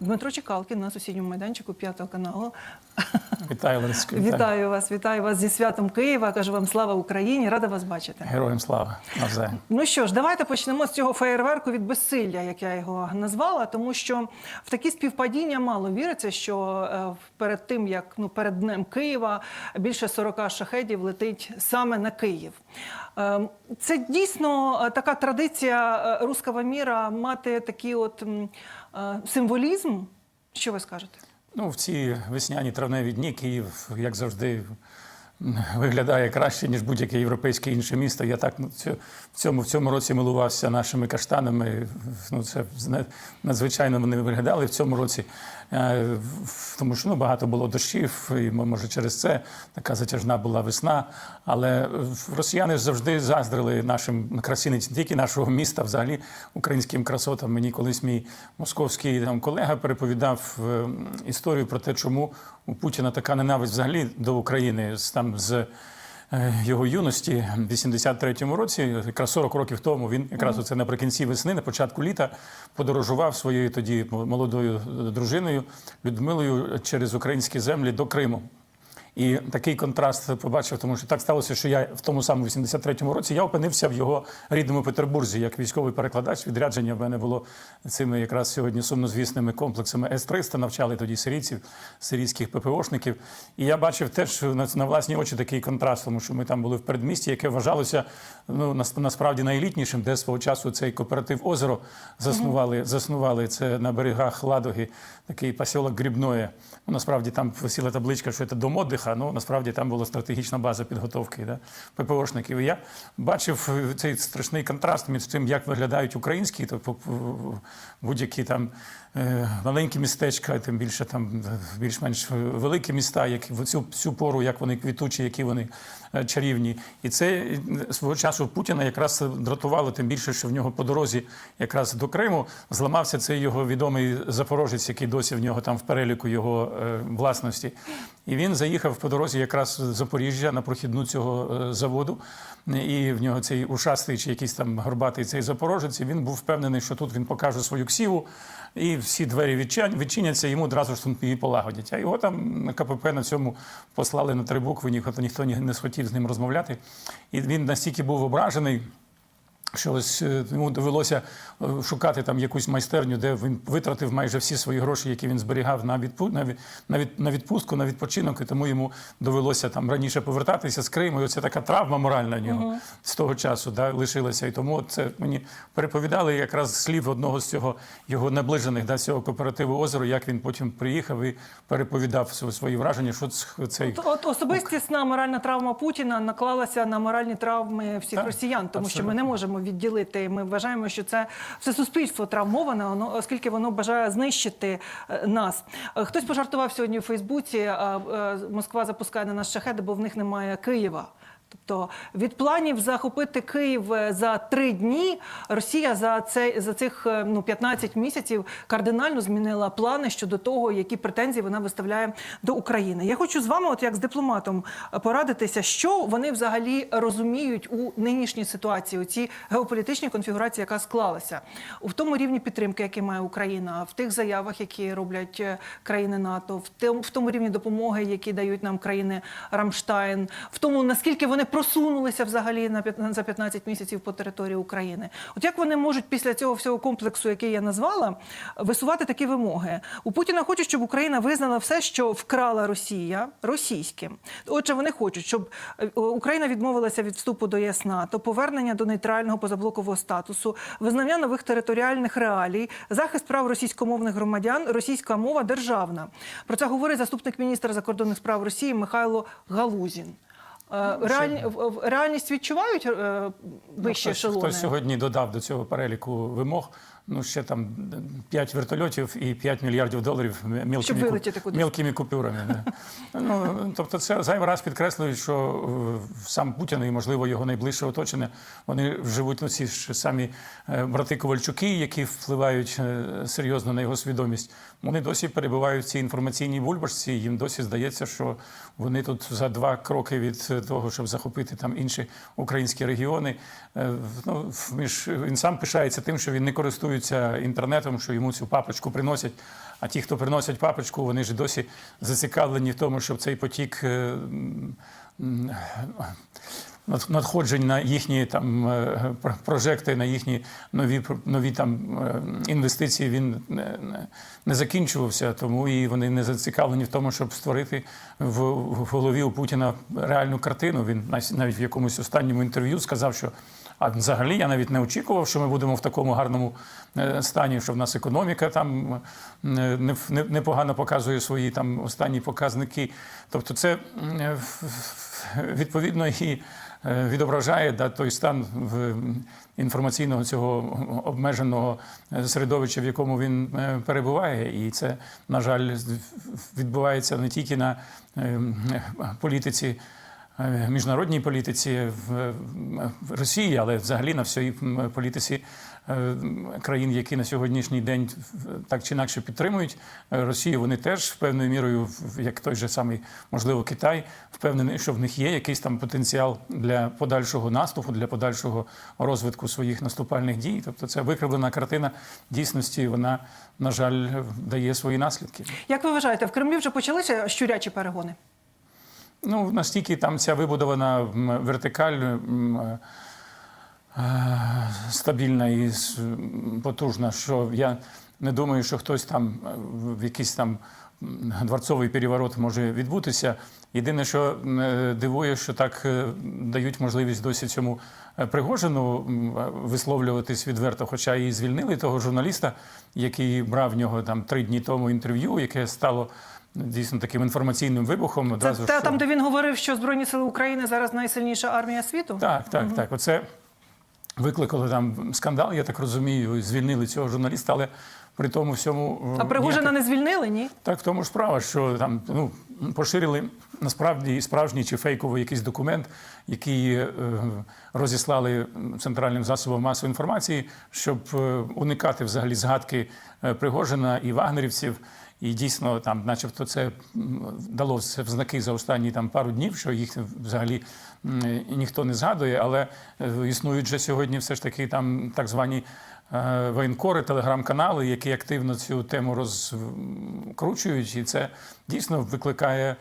Дмитро Чекалкін на сусідньому майданчику п'ятого каналу. Вітаю, Ларисько. Вітаю вас, вітаю вас зі святом Києва. Кажу вам слава Україні, рада вас бачити. Героям слава. Навзаєм. Ну що ж, давайте почнемо з цього феєрверку від безсилля, як я його назвала, тому що в такі співпадіння мало віриться, що е, перед тим як ну перед днем Києва більше 40 шахедів летить саме на Київ. Е, Це дійсно е, така традиція е, руского міра мати такий от е, символізм. Що ви скажете? Ну, в ці весняні травневі дні Київ, як завжди, виглядає краще, ніж будь-яке європейське інше місто. Я так ну, в цьому, в цьому році милувався нашими каштанами. Ну, це надзвичайно вони виглядали в цьому році. Е, Тому що ну, багато було дощів, і може через це така затяжна була весна. Але е, росіяни завжди заздрили нашим красі не тільки нашого міста, взагалі українським красотам. Мені колись мій московський там колека переповідав е, історію про те, чому у Путіна така ненависть взагалі до України там з. Е, Його юності в 83-му році, якраз 40 років тому, він якраз оце наприкінці весни, на початку літа, подорожував своєю тоді молодою дружиною Людмилою через українські землі до Криму. І такий контраст побачив, тому що так сталося, що я в тому самому 83-му році я опинився в його рідному Петербурзі як військовий перекладач. Відрядження в мене було цими якраз сьогодні сумнозвісними комплексами С-300, навчали тоді сирійців, сирійських ППОшників. І я бачив теж на, на власні очі такий контраст, тому що ми там були в передмісті, яке вважалося ну нас- насправді найлітнішим, де свого часу цей кооператив озеро заснували. Заснували це на берегах Ладоги, такий посілок Грібноє. Ну, насправді там висіла табличка, що це дом отдиха, ну насправді там була стратегічна база підготовки да, ППОшників. Я бачив е, цей страшний контраст між тим, як виглядають українські, тобто будь-які там маленькі містечка, тим більше там е, більш-менш великі міста, які в цю, цю пору, як вони квітучі, які вони е, чарівні. І це е, свого часу Путіна якраз дратувало, тим більше, що в нього по дорозі якраз до Криму зламався цей його відомий запорожець, який досі в нього там в переліку його е, власності. І він заїхав по дорозі якраз з Запоріжжя на прохідну цього е, заводу. І в нього цей ушастий чи якийсь там горбатий цей запорожець. І він був впевнений, що тут він покаже свою ксіву, і всі двері відчиняться, йому одразу ж її полагодять. А його там на КПП на цьому послали на три букви, ніхто ніхто ні- не схотів з ним розмовляти. І він настільки був ображений. Що ось е, йому довелося е, шукати там якусь майстерню, де він витратив майже всі свої гроші, які він зберігав на відпу... на, від... на, від... на відпустку, на відпочинок, і тому йому довелося там раніше повертатися з Криму. І оце така травма моральна в нього з того часу да, лишилася. І тому це мені переповідали якраз слів одного з цього його наближених да, цього кооперативу озеро, як він потім приїхав і переповідав свої враження, що цей От, от особистісна моральна травма Путіна наклалася на моральні травми всіх Так, росіян, тому що ми не можемо відділити. Ми вважаємо, що це все суспільство травмоване, оскільки воно бажає знищити е, нас. Е, Хтось пожартував сьогодні у Фейсбуці. е, Москва запускає на нас шахеди, бо в них немає Києва. Тобто від планів захопити Київ е, за три дні Росія за цей за цих е, ну 15 місяців кардинально змінила плани щодо того, які претензії вона виставляє до України. Я хочу з вами, от як з дипломатом, е, порадитися, що вони взагалі розуміють у нинішній ситуації, у цій геополітичній конфігурації, яка склалася, у тому рівні підтримки, який має Україна, в тих заявах, які роблять країни НАТО, в тому рівні допомоги, які дають нам країни Рамштайн, в тому наскільки вони просунулися взагалі на за 15 місяців по території України. От як вони можуть після цього всього комплексу, який я назвала, висувати такі вимоги? У Путіна хочуть, щоб Україна визнала все, що вкрала Росія російським. Отже, вони хочуть, щоб е, Україна відмовилася від вступу до ЄС НАТО, повернення до нейтрального позаблокового статусу, визнання нових територіальних реалій, захист прав російськомовних громадян, російська мова державна. Про це говорить заступник міністра закордонних справ Росії Михайло Галузін. Е, Реаль... Реальність відчувають е, вищі хтось, ешелони? хтось сьогодні додав до цього переліку вимог. Ну, ще там 5 вертольотів і 5 мільярдів доларів мілкими, Щоб ку- вилетіти кудись. мілкими купюрами. Ну, тобто це зайвий раз підкреслює, що е, сам Путін і, можливо, його найближче оточення, вони живуть ну, ці ж самі брати Ковальчуки, які впливають серйозно на його свідомість. Вони досі перебувають в цій інформаційній бульбашці. Їм досі здається, що вони тут за два кроки від е, того, щоб захопити там інші українські регіони. Е, Ну, між, він сам пишається тим, що він не користується інтернетом, що йому цю папочку приносять. А ті, хто приносять папочку, вони ж досі зацікавлені в тому, щоб цей потік. Надходжень на їхні там е, про- прожекти, на їхні нові нові там е, інвестиції він не, не, закінчувався, тому і вони не зацікавлені в тому, щоб створити в, голові у Путіна реальну картину. Він навіть в якомусь останньому інтерв'ю сказав, що а взагалі я навіть не очікував, що ми будемо в такому гарному е, стані, що в нас економіка там не- не- непогано показує свої там останні показники. Тобто, це відповідно і е, відображає да, той стан в інформаційного цього обмеженого середовища, в якому він е, перебуває. І це, на жаль, відбувається не тільки на е, політиці. Міжнародній політиці в Росії, але взагалі на всій політиці країн, які на сьогоднішній день так чи інакше підтримують е, Росію, вони теж певною мірою, як той же самий, можливо, Китай, впевнений, що в них є якийсь там потенціал для подальшого наступу, для подальшого розвитку своїх наступальних дій. Тобто, ця викривлена картина дійсності, вона, на жаль, дає свої наслідки. Як ви вважаєте, в Кремлі вже почалися щурячі перегони? Ну, настільки там ця вибудована вертикаль е, е, стабільна і потужна, що я не думаю, що хтось там е, в якийсь там дворцовий переворот може відбутися. Єдине, що е, дивує, що так е, дають можливість досі цьому е, Пригожину висловлюватись відверто, хоча і звільнили того журналіста, який брав в нього там три дні тому інтерв'ю, яке стало дійсно таким інформаційним вибухом. Це Одразу те, що- там, де він говорив, що Збройні сили України зараз найсильніша армія світу? так, так, так. Оце викликало там скандал, я так розумію, і звільнили цього журналіста, але при тому всьому. А Пригожина не звільнили, ні? Так, в тому ж справа, що там ну, поширили насправді справжній чи фейковий якийсь документ, який е, розіслали центральним засобам масової інформації, щоб е, уникати взагалі згадки е, Пригожина і вагнерівців. І дійсно, там, начебто, це м, дало в знаки за останні там пару днів, що їх взагалі ніхто не згадує, але е, існують вже сьогодні все ж таки там так звані е, воєнкори, телеграм-канали, які активно цю тему розкручують, і це дійсно викликає.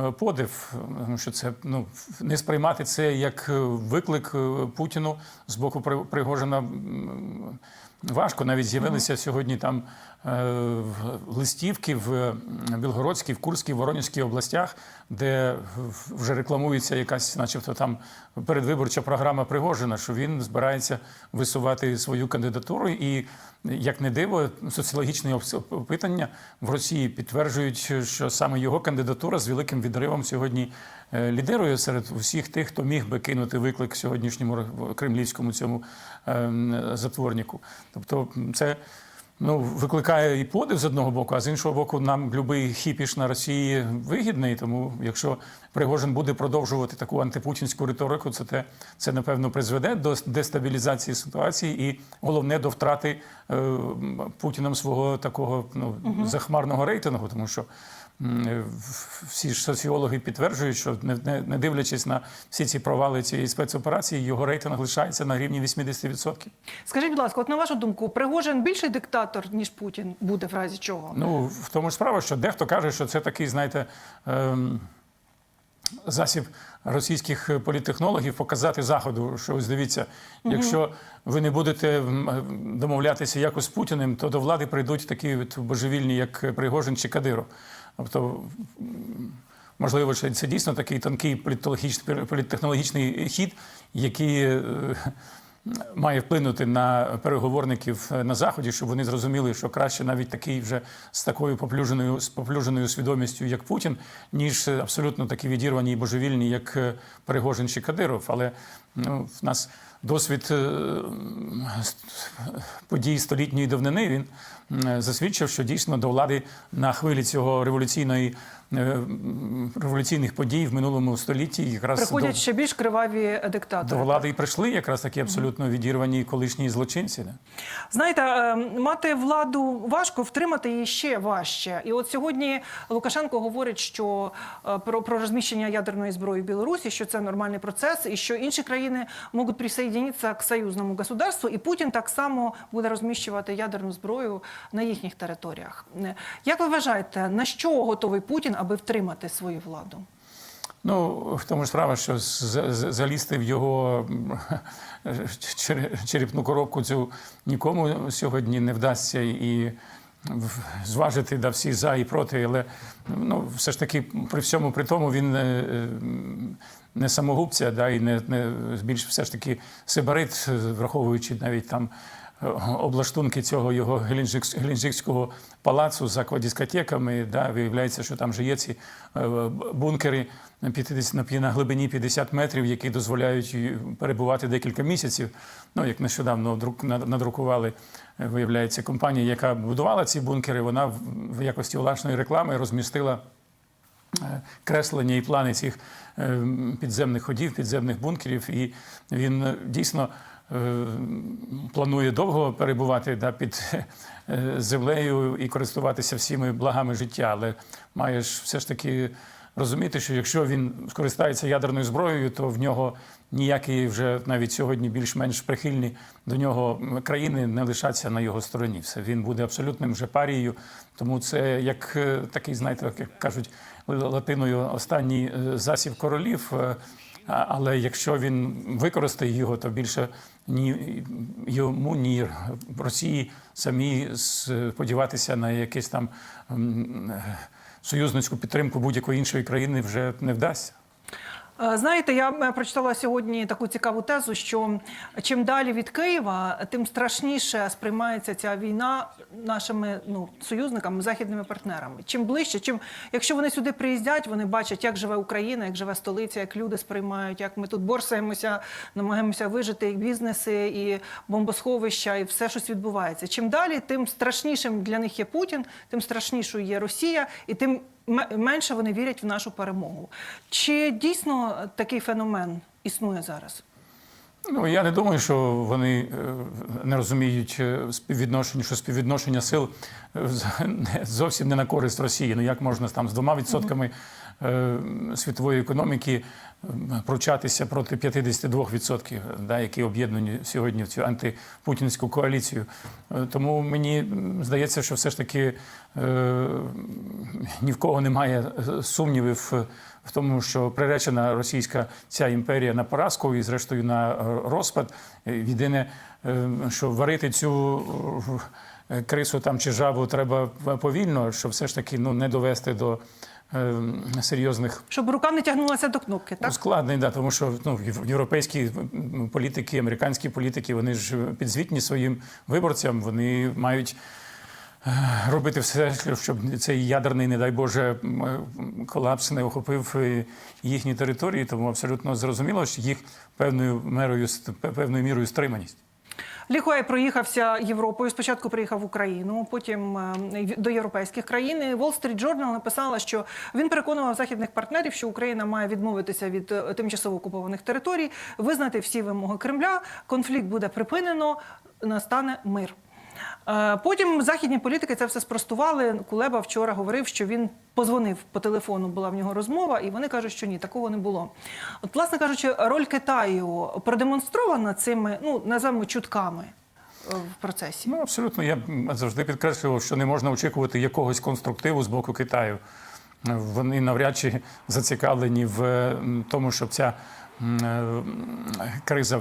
е, Подив, тому що це ну не сприймати це як виклик Путіну з боку При- Пригожина важко. Навіть з'явилися сьогодні там в- листівки в Білгородській, в Курській, в Воронезькій областях, де вже рекламується якась, начебто, там передвиборча програма Пригожина, що він збирається висувати свою кандидатуру. І як не диво, соціологічні опитання в Росії підтверджують, що саме його кандидатура з великим відривом сьогодні е, лідирує серед усіх тих, хто міг би кинути виклик сьогоднішньому кремлівському цьому ем, затворнику. Тобто, це. Ну, викликає і подив з одного боку, а з іншого боку, нам будь-який хіпіш на Росії вигідний. Тому якщо Пригожин буде продовжувати таку антипутінську риторику, це те, це напевно призведе до дестабілізації ситуації і головне до втрати е, Путіном свого такого ну, захмарного рейтингу, тому що. Е, Всі ж соціологи підтверджують, що не, дивлячись на всі ці провали цієї спецоперації, його рейтинг лишається на рівні 80%. Скажіть, будь ласка, от на вашу думку, Пригожин більший диктатор, ніж Путін буде в разі чого? Ну, в тому ж справа, що дехто каже, що це такий, знаєте, ем, засіб російських політтехнологів показати заходу, що ось дивіться, якщо ви не будете домовлятися якось з Путіним, то до влади прийдуть такі божевільні, як Пригожин чи Кадиров. Тобто. Можливо, що це дійсно такий тонкий політтехнологічний, політтехнологічний хід, який е, має вплинути на переговорників на заході, щоб вони зрозуміли, що краще навіть такий вже з такою поплюженою з поплюженою свідомістю, як Путін, ніж абсолютно такі відірвані і божевільні, як е, Перегожин чи Кадиров. Але ну, в нас досвід е, подій столітньої давнини він засвідчив, що дійсно до влади на хвилі цього революційної е, революційних подій в минулому столітті якраз Приходять до, ще більш криваві диктатори. до влади і прийшли якраз такі абсолютно відірвані колишні злочинці. Знаєте, е, мати владу важко, втримати її ще важче. І от сьогодні Лукашенко говорить, що е, про, про розміщення ядерної зброї в Білорусі, що це нормальний процес, і що інші країни можуть присоединитися к союзному государству, і Путін так само буде розміщувати ядерну зброю на їхніх територіях. Е, Як ви вважаєте, на що готовий Путін, аби втримати свою владу? Ну, в тому ж справа, що залізти в його черепну коробку цю нікому сьогодні не вдасться і зважити да, всі за і проти. Але ну, все ж таки, при всьому при тому, він е, не самогубця, да, і не, не більш все ж таки сибарит, враховуючи навіть там е, облаштунки цього його геленджик- геленджикського палацу з аквадискотеками. Да, виявляється, що там же є ці е, бункери на 50, на глибині 50 метрів, які дозволяють перебувати декілька місяців. Ну, як нещодавно друк- над- надрукували, е, виявляється, компанія, яка будувала ці бункери, вона в- якості власної реклами розмістила креслення і плани цих е, підземних ходів, підземних бункерів. І він е, дійсно е, планує довго перебувати да, під е, землею і користуватися всіми благами життя. Але маєш все ж таки розуміти, що якщо він скористається ядерною зброєю, то в нього ніякі вже навіть сьогодні більш-менш прихильні до нього країни не лишаться на його стороні. Все він буде абсолютним вже парією. Тому це як е, такий, знаєте, як кажуть латиною, останній е, засіб королів. Е, Але якщо він використає його, то більше ні йому, ні Росії самі сподіватися на якесь там союзницьку підтримку будь-якої іншої країни вже не вдасться. Е, Знаєте, я е, прочитала сьогодні таку цікаву тезу, що чим далі від Києва, тим страшніше сприймається ця війна нашими ну, союзниками, західними партнерами. Чим ближче, чим якщо вони сюди приїздять, вони бачать, як живе Україна, як живе столиця, як люди сприймають, як ми тут борсаємося, намагаємося вижити і бізнеси, і бомбосховища, і все щось відбувається. Чим далі, тим страшнішим для них є Путін, тим страшнішою є Росія, і тим менше вони вірять в нашу перемогу. Чи дійсно такий феномен існує зараз? Ну я не думаю, що вони е, не розуміють е, співвідношення, що співвідношення сил е, зовсім не на користь Росії. Ну як можна там з двома відсотками світової економіки е, пручатися проти 52%, да, які об'єднані сьогодні в цю антипутінську коаліцію. Е, Тому мені здається, що все ж таки е, ні в кого немає е, сумнівів е, в тому, що приречена російська ця імперія на поразку і, зрештою, на е, розпад. Е, Єдине, е, що варити цю е, крису там чи жабу треба повільно, щоб все ж таки ну, не довести до е, серйозних Щоб рука не тягнулася до кнопки, так? ускладнень, да, тому що ну, єв- європейські політики, американські політики, вони ж підзвітні своїм виборцям, вони мають е, робити все, щоб цей ядерний, не дай Боже, колапс не охопив е, їхні території. Тому абсолютно зрозуміло, що їх певною мерою певною мірою стриманість. Ліхуай проїхався Європою. Спочатку приїхав в Україну, потім е, до європейських країн. І Wall Street Journal написала, що він переконував західних партнерів, що Україна має відмовитися від е, тимчасово окупованих територій, визнати всі вимоги Кремля. Конфлікт буде припинено, настане мир. Е, Потім західні політики це все спростували. Кулеба вчора говорив, що він позвонив по телефону, була в нього розмова, і вони кажуть, що ні, такого не було. От, власне кажучи, роль Китаю продемонстрована цими, ну називаємо чутками е, в процесі. Ну, абсолютно. Я завжди підкреслював, що не можна очікувати якогось конструктиву з боку Китаю. Вони навряд чи зацікавлені в тому, щоб ця е, криза,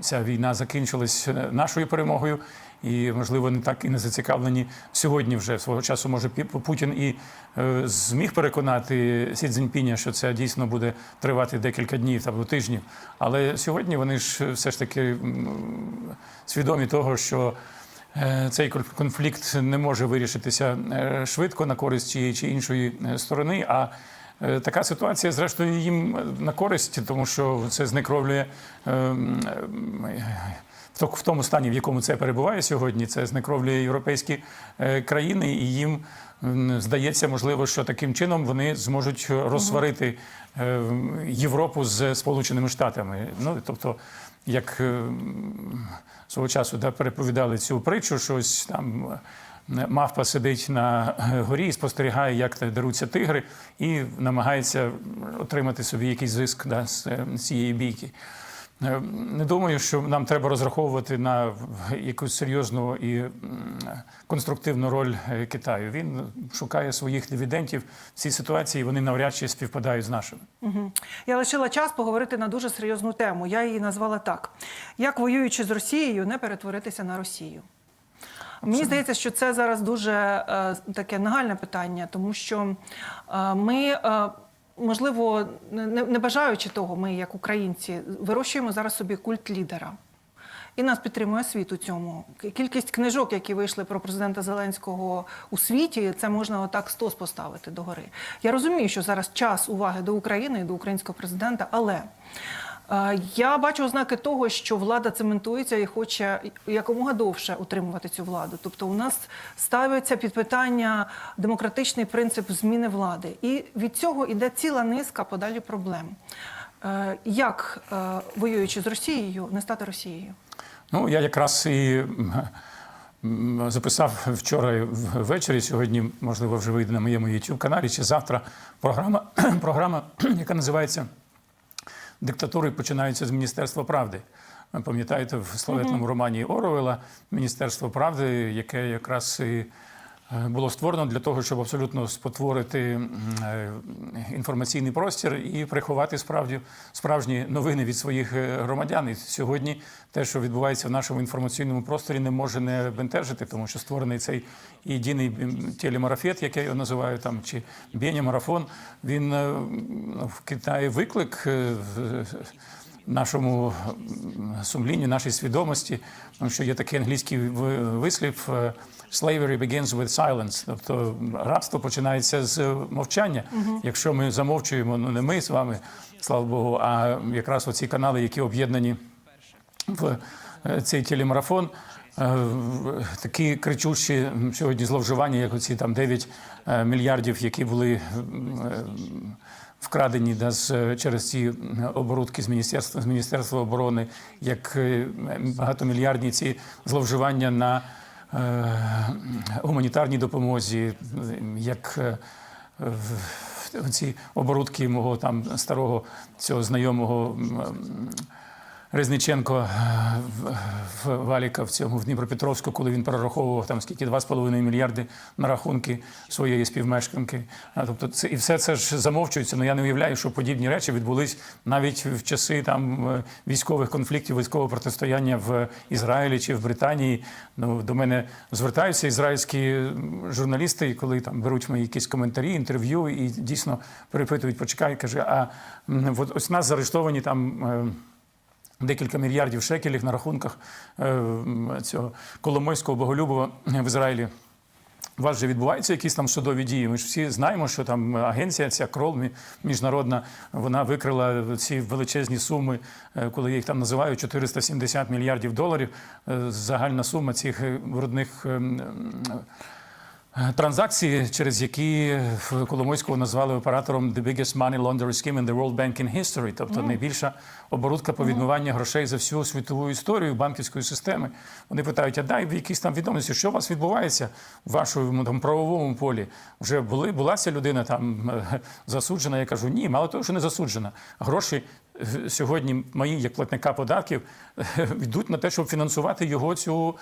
ця війна закінчилась нашою перемогою. І, можливо, не так і не зацікавлені сьогодні вже свого часу. Може, Путін і е, зміг переконати Сі Цзіньпіня, що це дійсно буде тривати декілька днів або тижнів. Але сьогодні вони ж все ж таки свідомі того, що е, цей кон- конфлікт не може вирішитися е, швидко на користь тієї чи іншої е, сторони. А Е, Така ситуація, зрештою, їм на користь, тому що це знекровлює е, м, е, в тому стані, в якому це перебуває сьогодні. Це знекровлює європейські е, країни, і їм здається, можливо, що таким чином вони зможуть розсварити е, Європу з Сполученими Штатами. Ну тобто, як свого часу да, переповідали цю притчу, що ось там. е, Мавпа сидить на горі і спостерігає, як деруться тигри, і намагається отримати собі якийсь зиск да, з цієї бійки. Е, Не думаю, що нам треба розраховувати на якусь серйозну і конструктивну роль е, Китаю. Він шукає своїх дивідентів в цій ситуації. Вони навряд чи співпадають з нашими. Мгм. Я лишила час поговорити на дуже серйозну тему. Я її назвала так: як воюючи з Росією, не перетворитися на Росію. Мені здається, що це зараз дуже е, таке нагальне питання, тому що е, ми, е, можливо, не, бажаючи того, ми, як українці, вирощуємо зараз собі культ лідера. І нас підтримує світ у цьому. Кількість книжок, які вийшли про президента Зеленського у світі, це можна отак стос поставити догори. Я розумію, що зараз час уваги до України і до українського президента, але я бачу ознаки того, що влада цементується і хоче якомога довше утримувати цю владу. Тобто, у нас ставиться під питання демократичний принцип зміни влади, і від цього йде ціла низка подалі проблем. Е, Як е, воюючи з Росією, не стати Росією? Ну, я якраз і записав вчора ввечері. Сьогодні, можливо, вже вийде на моєму youtube каналі чи завтра програма, програма, яка називається Диктатури починаються з Міністерства правди. Ви Пам'ятаєте, в славетному романі Оруела Міністерство правди, яке якраз і було створено для того, щоб абсолютно спотворити е, інформаційний простір і приховати справді справжні новини від своїх е, громадян. І сьогодні те, що відбувається в нашому інформаційному просторі, не може не бентежити, тому що створений цей єдиний телемарафет, як я його називаю, там чи бєня марафон. Він е, в Китаї виклик. Нашому сумлінню, нашій свідомості, тому що є такий англійський вислів е, «slavery begins with silence», тобто рабство починається з мовчання. Якщо ми замовчуємо, ну не ми з вами, слава Богу, а якраз оці канали, які об'єднані в е, цей телемарафон. е, Такі кричущі сьогодні зловживання, як оці там 9 е, мільярдів, які були вкрадені через ці оборудки з міністерства з міністерства оборони, як е, багатомільярдні ці зловживання на е, гуманітарній допомозі, як е, ці оборудки мого там старого цього знайомого. Резниченко е, в- Валіка в цьому в Дніпропетровську, коли він перераховував там скільки 2,5 мільярди на рахунки своєї співмешканки. А, тобто це і все це ж замовчується. Ну я не уявляю, що подібні речі відбулись навіть в часи там е, військових конфліктів, військового протистояння в Ізраїлі чи в Британії. Ну до мене звертаються ізраїльські журналісти, коли там беруть мої якісь коментарі, інтерв'ю, і дійсно перепитують, почекай, каже, а от ось нас заарештовані там. Е, Декілька мільярдів шекелів на рахунках е, цього Коломойського Боголюбова в Ізраїлі. У вас же відбуваються якісь там судові дії. Ми ж всі знаємо, що там агенція, ця крол міжнародна, вона викрила ці величезні суми, е, коли їх там називаю 470 мільярдів доларів. Е, Загальна сума цих е, брудних. Ем, Транзакції, через які в Коломойського назвали оператором «the biggest money laundering scheme in the world banking history», тобто найбільша оборудка по відмиванню грошей за всю світову історію банківської системи. Вони питають, а дай якісь там відомості, що у вас відбувається в вашому там правовому полі? Вже були була ця людина там е, засуджена? Я кажу, ні, мало того, що не засуджена. Гроші е, сьогодні мої, як платника податків, йдуть на те, щоб фінансувати його цю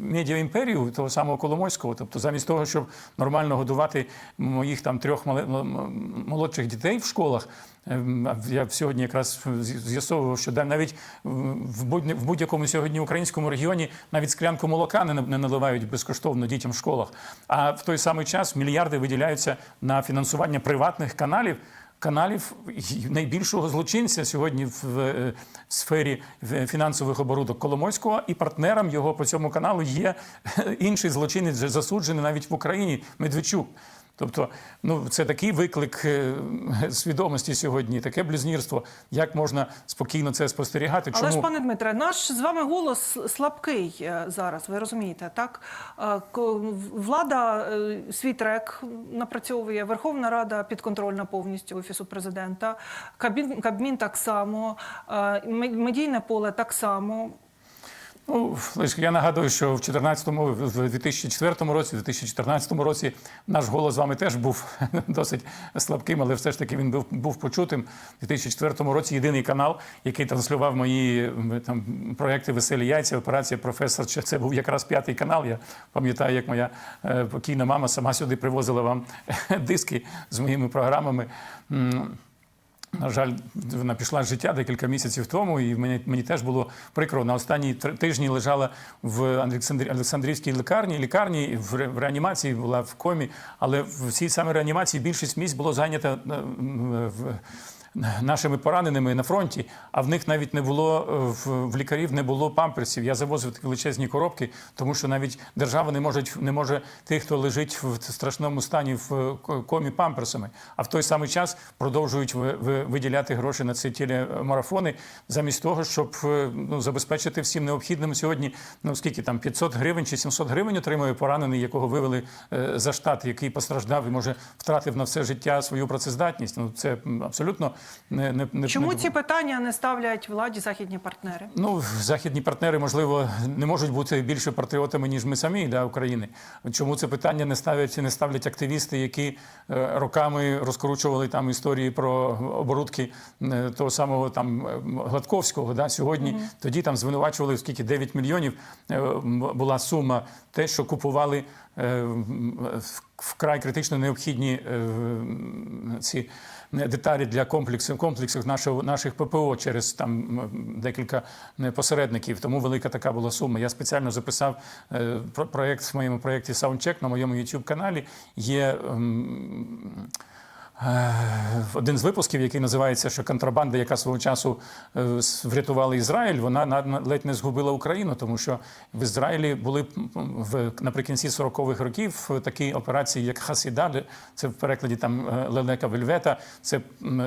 медіаімперію того самого Коломойського. Тобто, замість того, щоб нормально годувати моїх там трьох молодших дітей в школах. ем, Я сьогодні якраз з'ясовував, що навіть в будь- в будь-якому сьогодні українському регіоні навіть склянку молока не наливають безкоштовно дітям в школах. А в той самий час мільярди виділяються на фінансування приватних каналів каналів найбільшого злочинця сьогодні в е, сфері е, фінансових оборудок Коломойського, і партнером його по цьому каналу є інший злочинець, засуджений навіть в Україні Медведчук. Тобто, ну це такий виклик е, свідомості сьогодні, таке блюзнірство. Як можна спокійно це спостерігати? Але ж, пане Дмитре, наш з вами голос слабкий е, зараз. Ви розумієте, так Е, влада свій трек напрацьовує, Верховна Рада підконтрольна повністю офісу президента, Кабмін, Кабмін так само, медійне поле так само. Ну, я нагадую, що в 14-му, в 2004 році, в 2014 році наш голос з вами теж був досить слабким, але все ж таки він був, був почутим. У 2004 році єдиний канал, який транслював мої там проекти Веселі яйця, операція професор. Це був якраз п'ятий канал. Я пам'ятаю, як моя е, покійна мама сама сюди привозила вам диски з моїми програмами. На жаль, вона пішла з життя декілька місяців тому, і мені, мені теж було прикро. На останній тижні лежала в Олександрі- Олександрівській лікарні. Лікарні в, ре- в реанімації була в комі, але в цій самій реанімації більшість місць було зайнято е, в. Нашими пораненими на фронті, а в них навіть не було е, в, лікарів, не було памперсів. Я завозив такі величезні коробки, тому що навіть держава не може не може тих, хто лежить в страшному стані в е, комі памперсами. А в той самий час продовжують ви- ви- виділяти гроші на ці телемарафони, замість того, щоб е, ну, забезпечити всім необхідним сьогодні. Ну скільки там 500 гривень чи 700 гривень отримує поранений, якого вивели за штат, який постраждав і може втратив на все життя свою працездатність. Ну це абсолютно не, не, не Чому не- ці питання не ставлять владі західні партнери? Ну, західні партнери, можливо, не можуть бути більше патріотами, ніж ми самі да, України. Чому це питання не ставлять, не ставлять активісти, які е, роками розкручували там історії про оборудки е, того самого там е, Гладковського. Да, сьогодні тоді там звинувачували скільки 9 мільйонів була сума, те, що купували вкрай критично необхідні ці деталі для комплексів комплексів нашого наших ППО через там декілька е, посередників. Тому велика така була сума. Я спеціально записав е, про- проєкт в моєму проєкті Саундчек на моєму youtube каналі. Є ем, Один з випусків, який називається, що контрабанда, яка свого часу е, врятувала Ізраїль, вона на- на- ледь не згубила Україну, тому що в Ізраїлі були в наприкінці 40-х років такі операції, як Хасіда, це в перекладі там е, лелека Вельвета. Це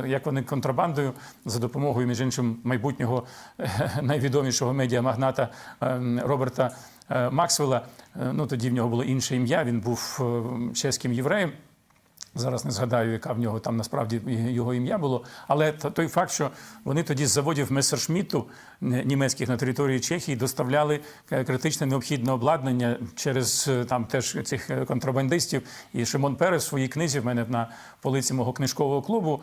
як вони контрабандою за допомогою між іншим майбутнього е, найвідомішого медіамагната е, Роберта е, Максвелла. Е, Ну тоді в нього було інше ім'я. Він був е, чеським євреєм. Зараз не згадаю, яка в нього там насправді його ім'я було. Але той факт, що вони тоді з заводів Месершмітту е, німецьких на території Чехії доставляли е, критичне необхідне обладнання через е, там теж цих контрабандистів. І Шимон Перес в своїй книзі в мене на полиці мого книжкового клубу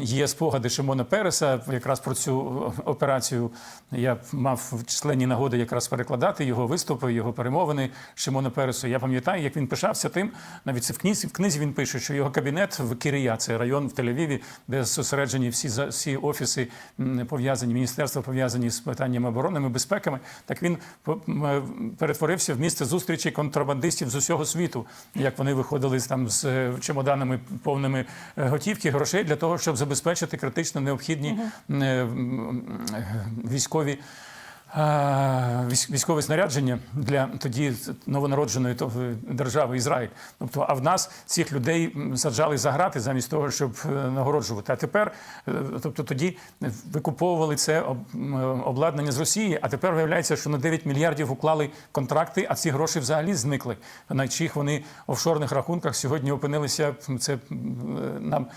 є спогади Шимона Переса якраз про цю операцію. Я мав численні нагоди якраз перекладати його виступи, його перемовини Шимона Пересу. Я пам'ятаю, як він пишався тим. Навіть це в книзі, в книзі він пише, що його кабінет в Кирія, це район в Тель-Авіві, де зосереджені всі всі офіси пов'язані, міністерства пов'язані з питаннями оборонними безпеками. Так він е, перетворився в місце зустрічі контрабандистів з усього світу, як вони виходили там з е, чемоданами повними е, готівки, грошей для того, щоб забезпечити критично необхідні військові. Е, Військове снарядження для тоді новонародженої то- держави Ізраїль. Тобто, а в нас цих людей саджали за грати замість того, щоб е, нагороджувати. А тепер, е, тобто тоді викуповували це обладнання з Росії, а тепер виявляється, що на 9 мільярдів уклали контракти, а ці гроші взагалі зникли. На чих вони офшорних рахунках сьогодні опинилися. Це е, нам е,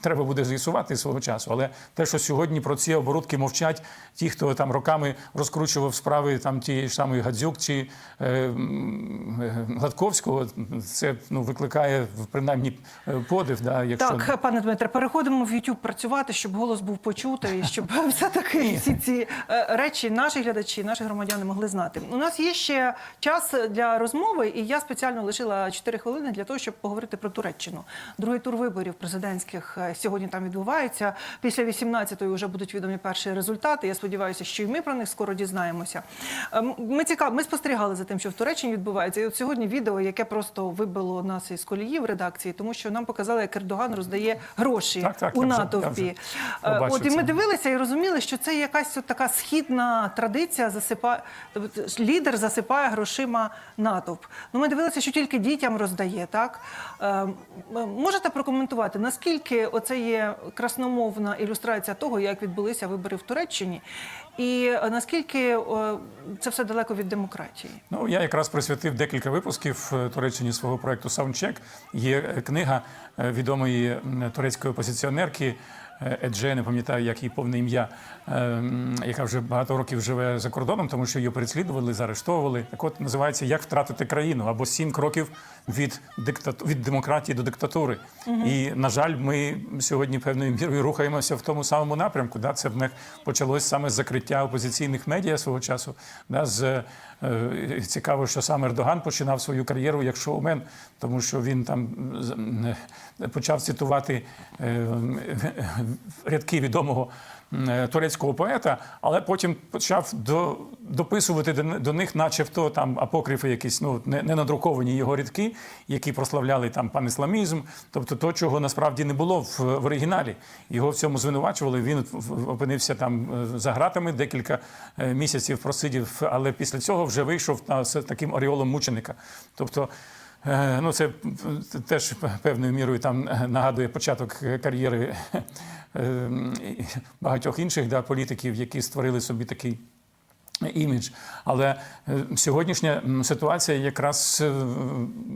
треба буде з'ясувати свого часу. Але те, що сьогодні про ці оборудки мовчать, ті, хто там роками розкручував справи там тієї ж самої Гадзюк чи е, е, Гладковського, це ну викликає принаймні е, подив. Да, якщо Так, пане Дмитре, переходимо в YouTube працювати, щоб голос був почутий, щоб все-таки всі ці е, речі наші глядачі, наші громадяни могли знати. У нас є ще час для розмови, і я спеціально лишила 4 хвилини для того, щоб поговорити про Туреччину. Другий тур виборів президентських е, сьогодні там відбувається. Після 18-ї вже будуть відомі перші результати. Я сподіваюся, що і ми про них скоро дізнаємося. Ем, Ми цікав, ми спостерігали за тим, що в Туреччині відбувається. І от сьогодні відео, яке просто вибило нас із колії в редакції, тому що нам показали, як Ердоган роздає гроші Так, так, у натовпі. Е, От і ми дивилися і розуміли, що це якась от така східна традиція засипає тобто лідер засипає грошима натовп. Ну ми дивилися, що тільки дітям роздає. Так Е, можете прокоментувати наскільки оце є красномовна ілюстрація того, як відбулися вибори в Туреччині, і е, наскільки е, це все далеко від демократії? Ну, я якраз присвятив декілька випусків е, Туреччині свого проекту Саундчек. Є книга відомої турецької опозиціонерки Едже, не пам'ятаю, як її повне ім'я, е, яка вже багато років живе за кордоном, тому що її переслідували, заарештовували. Так от називається Як втратити країну або сім кроків від диктату від демократії до диктатури. І на жаль, ми сьогодні певною мірою рухаємося в тому самому напрямку. Да? Це в них почалось саме з закриття опозиційних медіа свого часу. Да? З, е, цікаво, що саме Ердоган починав свою кар'єру як шоумен, тому що він там е, почав цитувати е, рядки відомого е, турецького поета, але потім почав до, дописувати до, них, начебто там апокрифи, якісь ну не, не надруковані його рядки, які прославляли там панісламізм, тобто то, чого насправді не було в, в оригіналі. Його в цьому звинувачували. Він опинився там е, за гратами декілька е, місяців просидів, але після цього вже вийшов на, таким оріолом мученика. Тобто. Е, Ну, це теж певною мірою там нагадує початок кар'єри е, багатьох інших да, політиків, які створили собі такий імідж. Але е, сьогоднішня ситуація якраз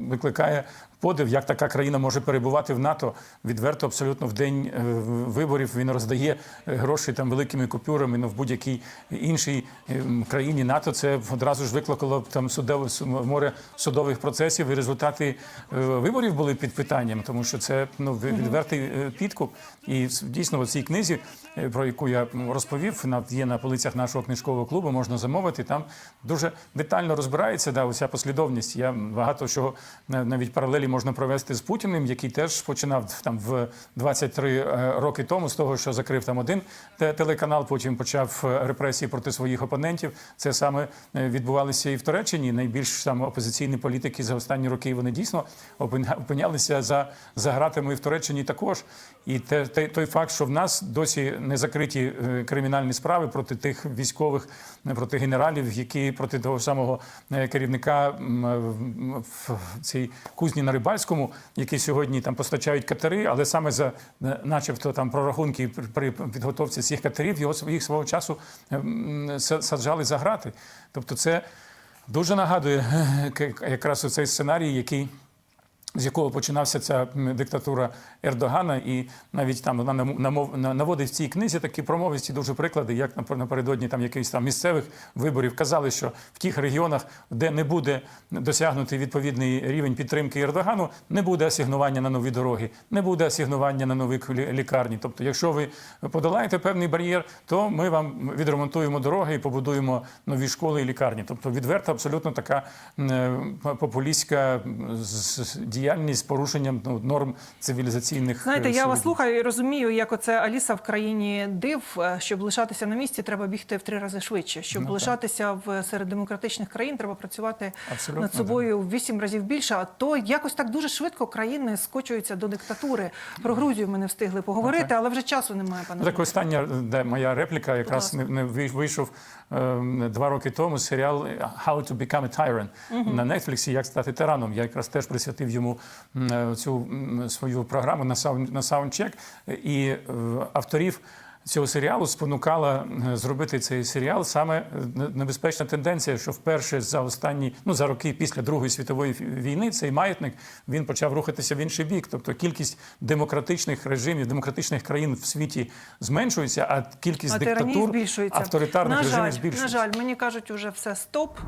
викликає подив, як така країна може перебувати в НАТО відверто, абсолютно в день е, виборів. Він роздає е, гроші там великими купюрами. Ну в будь-якій іншій е, країні НАТО це одразу ж викликало там судове море судових процесів. І результати е, виборів були під питанням, тому що це ну відвертий підкуп. І дійсно в цій книзі, про яку я розповів, є на полицях нашого книжкового клубу. Можна замовити. Там дуже детально розбирається да, уся послідовність. Я багато чого навіть паралелі можна провести з Путіним, який теж починав там в 23 е, роки тому з того, що закрив там один телеканал, потім почав е, репресії проти своїх опонентів. Це саме е, відбувалося і в Туреччині. Найбільш там опозиційні політики за останні роки вони дійсно опинялися за, за гратами в Туреччині також. І те, те, той факт, що в нас досі не закриті кримінальні справи проти тих військових, проти генералів, які проти того самого керівника в- цій кузні на Рибальському, які сьогодні там постачають катери, але саме за е, начебто там прорахунки при- підготовці цих катерів його їх свого часу е, саджали за грати. Тобто, це дуже нагадує е, якраз цей сценарій, який з якого починався ця диктатура Ердогана, і навіть там вона наводить в цій книзі такі промовисті дуже приклади, як напередодні там якихось там місцевих виборів казали, що в тих регіонах, де не буде досягнутий відповідний рівень підтримки Ердогану, не буде асигнування на нові дороги, не буде асигнування на нові лікарні. Тобто, якщо ви подолаєте певний бар'єр, то ми вам відремонтуємо дороги і побудуємо нові школи і лікарні. Тобто, відверто абсолютно така популістська з- діяльність з порушенням ну, норм цивілізаційних. Знаєте, е, я вас слухаю і розумію, як оце Аліса в країні див. е, Щоб лишатися на місці, треба бігти в три рази швидше. Щоб Ну, лишатися в серед демократичних країн, треба працювати Абсолютно, над собою в вісім разів більше. А то якось так дуже швидко країни скочуються до диктатури. Про Грузію ми не встигли поговорити, але вже часу немає, пане. Ну, так остання де моя репліка якраз не, не вийшов е, два роки тому серіал How to Become a Tyrant на Netflix, як стати тираном. Я якраз теж присвятив йому е, цю свою програму на саунд, на Soundcheck. І е, авторів. Цього серіалу спонукала зробити цей серіал саме е, небезпечна тенденція, що вперше за останні ну за роки після Другої світової війни цей маятник він почав рухатися в інший бік. Тобто кількість демократичних режимів, демократичних країн в світі зменшується, а кількість А диктатур авторитарних на режимів збільшується. На жаль, мені кажуть, уже все стоп.